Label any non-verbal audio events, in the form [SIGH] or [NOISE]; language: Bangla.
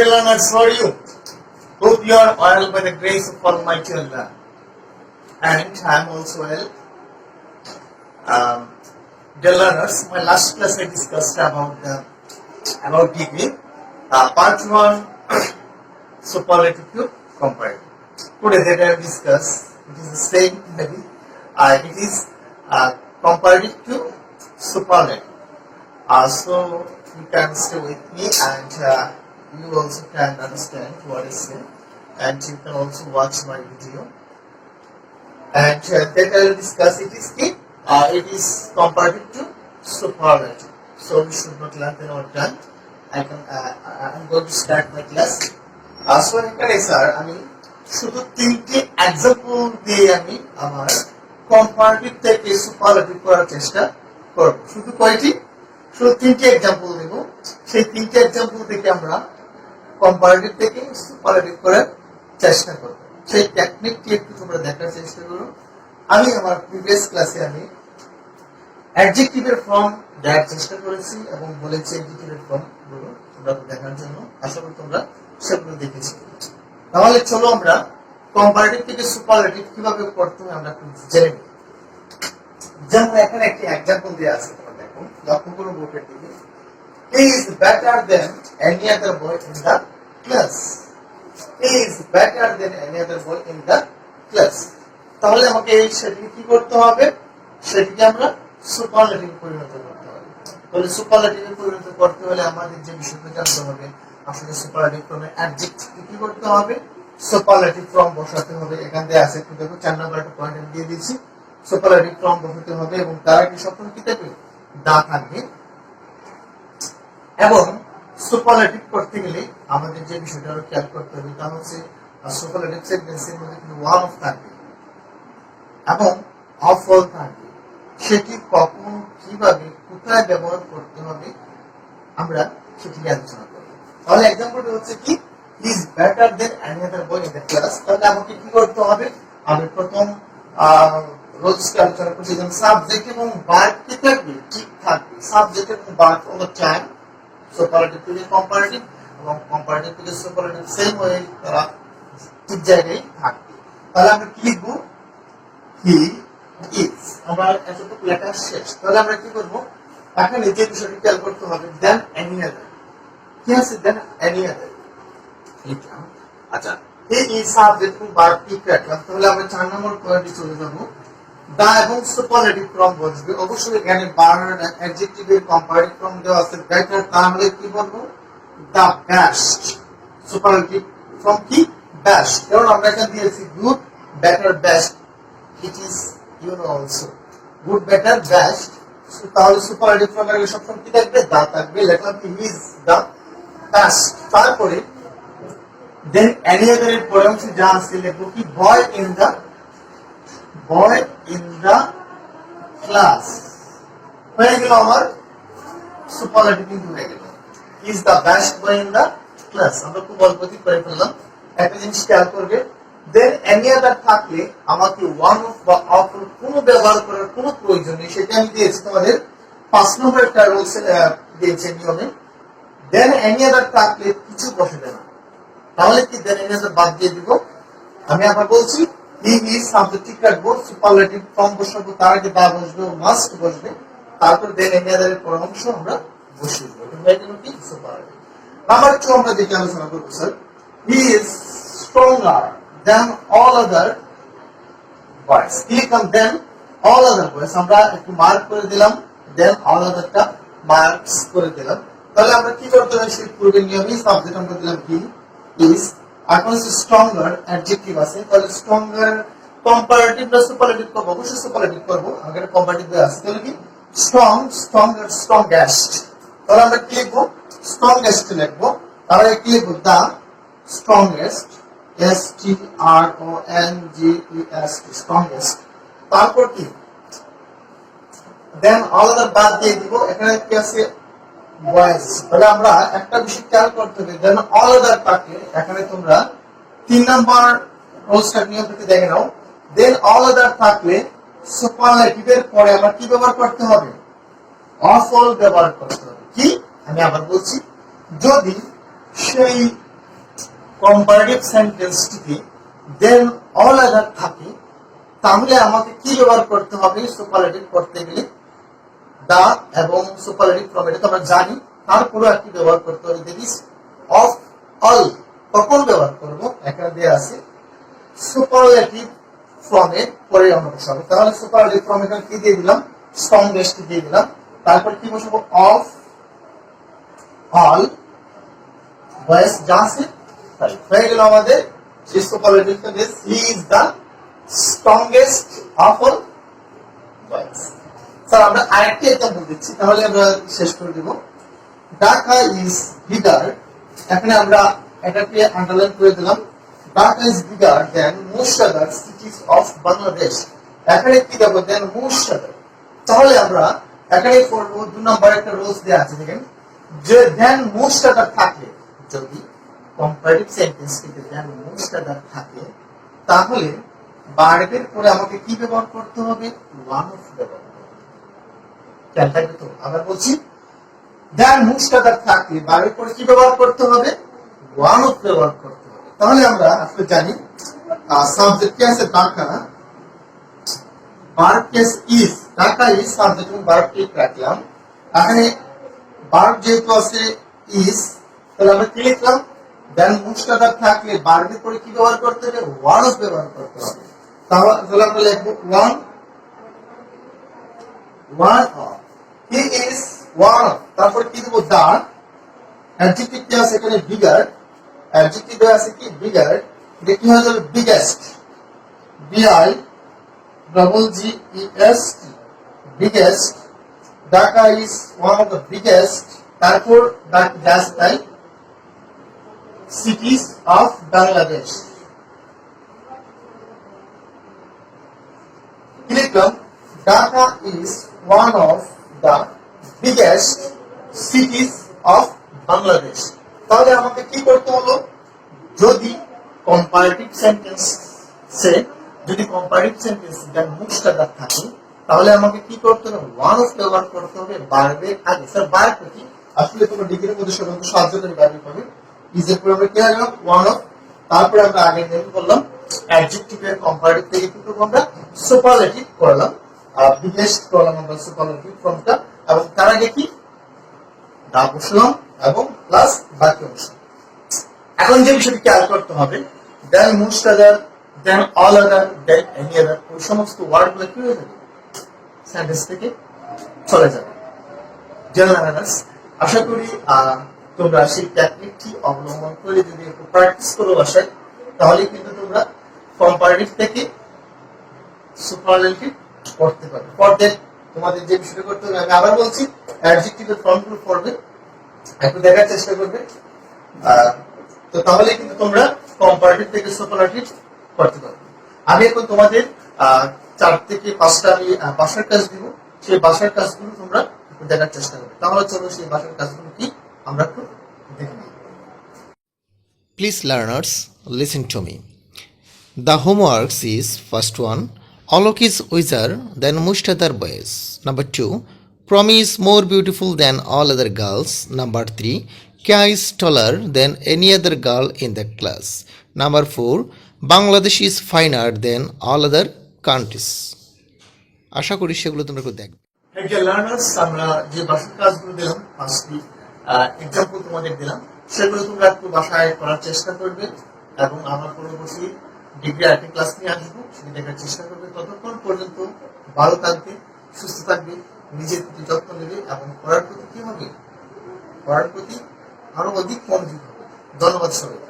Good learners for you. Hope you are well by the grace of Almighty Allah. And I am also well. Um, my last class I discussed about the about degree. Uh, part one, [COUGHS] superlative to comparative. Today that I discussed, it is the same maybe. Uh, it is uh, comparative to superlative. Uh, so you can stay with me and uh, you also can understand what I say and you can also watch my video. And uh, then I will discuss it is key. Uh, it is comparative to superlative. So we should not learn our time. I can, uh, I'm going to start my class. Uh, so এখানে স্যার আমি শুধু তিনটি এক্সাম্পল দিয়ে আমি আমার কম্পারেটিভ থেকে সুপারলেটিভ করার চেষ্টা করব শুধু কয়টি শুধু তিনটি এক্সাম্পল দেব সেই তিনটি এক্সাম্পল থেকে আমরা কম্পারেটিভ থেকে সুপারলেটিভ করার চেষ্টা করব। সেই টেকনিকটি একটু তোমরা দেখার চেষ্টা করো। আমি আমার প্রিভিয়াস ক্লাসে আমি অ্যাডজেক্টিভের ফর্ম দেওয়ার চেষ্টা করেছি এবং বলেছি অ্যাডজেক্টিভের ফর্মগুলো তোমরা দেখার জন্য। আশা করি তোমরা সেগুলো দেখেছি। তাহলে চলো আমরা কম্পারেটিভ থেকে সুপারলেটিভ কীভাবে করতে হয় আমরা একটু জেনে নিই। যেমন এখানে একটি এক্সাম্পল দেওয়া আছে, তোমরা দেখো। লক্ষ্য করো বোর্ডের দিকে। He is better than any other boy in the class he is better than any other boy in the class তাহলে আমাকে এই সেটিকে কি করতে হবে? সেটিকে আমরা সুপারলেটিভ পরিণত করতে হবে। তাহলে সুপারলেটিভে পরিণত করতে হলে আমাদের যে বিষয়টা জানতে হবে, আসলে সুপারলেটিভ ফর্মে অ্যাডজেক্টিভ কি করতে হবে? সুপারলেটিভ ফর্ম বসাতে হবে। এখান থেকে আছে, একটু দেখো, চার নম্বর একটা পয়েন্ট দিয়ে দিয়েছি। সুপারলেটিভ ফর্ম বসাতে হবে এবং তার আগে সপ্তম কি থাকবে দা থাকবে এবং সুপারলেটিভ করতে গেলে আমাদের যে বিষয়টা আরও খেয়াল করতে হবে, তা হচ্ছে সেন্টেন্সের মধ্যে কিন্তু অফ থাকবে এবং অফল থাকবে সেটি কখন, কীভাবে, কোথায় ব্যবহার করতে হবে, আমরা সেটি আলোচনা তাহলে এক্সাম্পলটা হচ্ছে কি? Is better than any other boy in the class তাহলে আমাকে কি করতে হবে? আমি প্রথম রোজকে আলোচনা করছি? যেমন সাবজেক্ট এবং ভার্ব কি থাকবে? ঠিক থাকবে। সাবজেক্ট এবং দ্য টাইম সুপারলেটিভ থেকে কম্পারেটিভ এবং কম্পারেটিভ থেকে সুপারলেটিভ সেম হয়ে তারা ঠিক জায়গায় থাকবে। তাহলে আমরা কি লিখব? হি ইজ আমার এতটুকু লেখা শেষ। তাহলে আমরা কি করব? এখানে যে বিষয়টি খেয়াল করতে হবে। দেন এনি আদার কি আছে? দেন এনি আদার আচ্ছা। এই সাবজেক্ট ভার্ব ঠিক রাখলাম তাহলে আমরা চার নম্বর পয়েন্টে চলে যাব। দা এবং সুপারলেটিভ ফর্ম বসবে অবশ্যই এখানে বার অ্যাডজেক্টিভের কম্পারেটিভ ফর্ম দেওয়া আছে বেটার তাহলে কি বলব দা বেস্ট সুপারলেটিভ ফর্ম কি বেস্ট কারণ আমরা এখানে দিয়েছি good better best it is you know also good better best তাহলে সুপারলেটিভ ফর্ম লাগলে সবসময় কি থাকবে দা থাকবে। লেখলাম কি ইজ দা বেস্ট তারপরে দেন এর পরে অংশে যা আছে লিখব কি? Boy in the boy in the class হয়ে গেল আমার সুপারলেটিভ কিন্তু হয়ে গেল। Is the best boy in class আমরা খুব অল্প দিন করে ফেললাম। একটা জিনিস খেয়াল করবে দেন এনি আদার থাকলে আমাকে ওয়ান অফ বা অফ কোনো ব্যবহার করার কোনো প্রয়োজন নেই, সেটা আমি দিয়েছি তোমাদের পাঁচ নম্বর একটা রুলস দিয়েছে নিয়মে। দেন এনি আদার থাকলে কিছু বসবে না। তাহলে কি দেন এনি আদার বাদ দিয়ে দিব? আমি আবার বলছি হি ইজ সাবজেক্ট ঠিক সুপারলেটিভ ফর্ম বসাবো, তার আগে দা বসবে মাস্ট বসবে, তারপর দেন এনি আদার এর পরামর্শ আমরা বসিয়ে কি সুপারলেটিভ নাম্বার টু আমরা যেটা আলোচনা করব sir he is stronger than all other boys click on than all other boys আমরা একটু মার্ক করে দিলাম দেন অল আদারটা মার্কস করে দিলাম। তাহলে আমরা কি করতে হবে সেই পূর্বের নিয়মই সাবজেক্ট আমরা দিলাম কি? ইজ এখন স্ট্রঙ্গার অ্যাডজেক্টিভ আছে, তাহলে স্ট্রঙ্গার কম্পারেটিভ না সুপারলেটিভ করব, অবশ্যই সুপারলেটিভ করব আগে কম্পারেটিভ আছে, তাহলে কি? স্ট্রং স্ট্রঙ্গার স্ট্রংগেস্ট তাহলে আমরা কি লিখব? স্ট্রংগেস্ট লিখব। তাহলে কি লিখব? The strongest S T R O N G E S T strongest তারপর কি? দেন আলাদা বাদ দিয়ে দিব, এখানে কি আছে? আমরা একটা বিষয় খেয়াল করতে হবে দেন অল আদার থাকে এখানে তোমরা তিন নাম্বার রোজটার নিয়ম থেকে দেখে নাও দেন অল আদার থাকলে সুপারলেটিভের পরে আমরা কি ব্যবহার করতে হবে? অফ অল ব্যবহার করতে হবে। কি? আমি আবার বলছি, যদি সেই কম্পারেটিভ সেন্টেন্সটিতে দেন অল আদার থাকে, তাহলে আমাকে কি ব্যবহার করতে হবে? সুপারলেটিভ করতে গেলে দা এবং সুপারলেটিভ ফ্রম, এটা তো আমরা জানি। তারপরে একটি ব্যবহার করতে হবে দেখিস অফ অল কখন ব্যবহার করব, এখানে দেওয়া আছে সুপারলেটিভ ফ্রম এর পরে আমরা বসাবো তাহলে সুপারলেটিভ ফ্রম এখানে কি দিয়ে দিলাম? দিয়ে দিলাম। তারপর কি বসাবো? অফ অল বয়স যা আছে হয়ে গেল আমাদের যে superlative he is the strongest of all boys sir, আমরা আরেকটি এক্সাম্পল দিচ্ছি। তাহলে আমরা শেষ করে দেব। ইজ বিগার এখানে আমরা এটাকে আন্ডারলাইন করে দিলাম। Dhaka is bigger than most cities of Bangladesh এখানে কি দেন তাহলে আমরা এখানে করব দু নম্বর একটা রোজ দেওয়া আছে, দেখেন। যে দেন মোস্ট থাকে, যদি কম্পারেটিভ সেন্টেন্স থেকে দেন মোস্ট থাকে, তাহলে বার্বের পরে আমাকে কি ব্যবহার করতে হবে? ওয়ান অফ ব্যবহার। খেয়াল থাকবে তো আবার বলছি। দেন মোস্ট আদার থাকে বার্বের পরে কি ব্যবহার করতে হবে? ওয়ান ব্যবহার করতে হবে। তাহলে আমরা আসলে জানি সাবজেক্ট কি আছে? Dhaka case is, Dhaka is subject এবং ভার্ব কে রাখলাম। এখানে ভার্ব যেহেতু আছে ইজ, তাহলে আমরা কি লিখলাম? দেন মুস্টাদার থাকলে ভার্বের পরে কি ব্যবহার করতে হবে? ওয়ান অফ ব্যবহার করতে হবে। তাহলে আমরা লিখব one one of he is one of তারপর কি দেবো দা অ্যাডজেক্টিভ কি আছে এখানে বিগার অ্যাডজেক্টিভ আছে কি বিগার এটা কি হয়ে যাবে বিগেস্ট বিআই G E S T biggest Dhaka is one of the biggest তারপর that's তাই cities of Bangladesh কি লিখলাম Dhaka is one of the biggest cities of Bangladesh. তাহলে আমাকে কি করতে হলো? যদি কম্পারেটিভ সেন্টেন্স সে, যদি কম্পারেটিভ সেন্টেন্স যার মুখটা থাকে, তাহলে আমাকে কি করতে হবে? ওয়ান অফ ব্যবহার করতে হবে বারবের আগে। স্যার বার কি? আসলে তোমার ডিগ্রির মধ্যে সাধারণত সাহায্যকারী বারবে পাবে ইজের পরে আমরা কি লাগলাম ওয়ান অফ তারপরে আমরা আগে নেম করলাম অ্যাডজেক্টিভের কম্পারেটিভ থেকে কি করব আমরা? সুপারলেটিভ করলাম। বিগেস্ট করলাম আমরা সুপারলেটিভ ফর্মটা। এবং তার আগে কি? দা বসলাম এবং প্লাস বাকি অংশ। এখন যে বিষয়টি খেয়াল করতে হবে, than most other, than all other, than any other, ওই সমস্ত ওয়ার্ডগুলো কি হয়ে যাবে? সেন্টেন্স থেকে চলে যাবে। জেনারেলার্স আশা করি তোমরা সেই টেকনিকটি অবলম্বন করে যদি একটু প্র্যাকটিস করো বাসায়, তাহলে কিন্তু তোমরা কম্পারেটিভ থেকে সুপারলেটিভ করতে পারবে। পড়তে তোমাদের যে বিষয়টা করতে হবে আমি আবার বলছি অ্যাডজেক্টিভের ফর্মগুলো পড়বে। একটু দেখার চেষ্টা করবে। তো তাহলে কিন্তু তোমরা কম্পারেটিভ থেকে সুপারলেটিভ করতে পারবে। আমি এখন তোমাদের চার থেকে পাঁচটা আমি বাসার কাজ দিব। সেই বাসার কাজগুলো তোমরা একটু দেখার চেষ্টা করবে। তাহলে চলো সেই বাসার কাজগুলো কি আমরা একটু দেখে নিই। Please, learners, listen to me. The homeworks is first one, Alok is wiser than most other boys number two Promi is more beautiful than all other girls number three ক্যা is taller than any other girl in the class number four Bangladesh is finer than all other countries আশা করি সেগুলো তোমরা একটু দেখবে। সেগুলো তোমরা একটু বাসায় করার এবং আমার পরবর্তী ডিগ্রি আর্টি ক্লাস নিয়ে আসব, সেটি দেখার চেষ্টা করবে। ততক্ষণ পর্যন্ত ভালো থাকবে, সুস্থ থাকবে, নিজের প্রতি যত্ন নেবে এবং পড়ার প্রতি কি হবে? পড়ার প্রতি আরও অধিক মনোযোগ হবে। ধন্যবাদ সবাই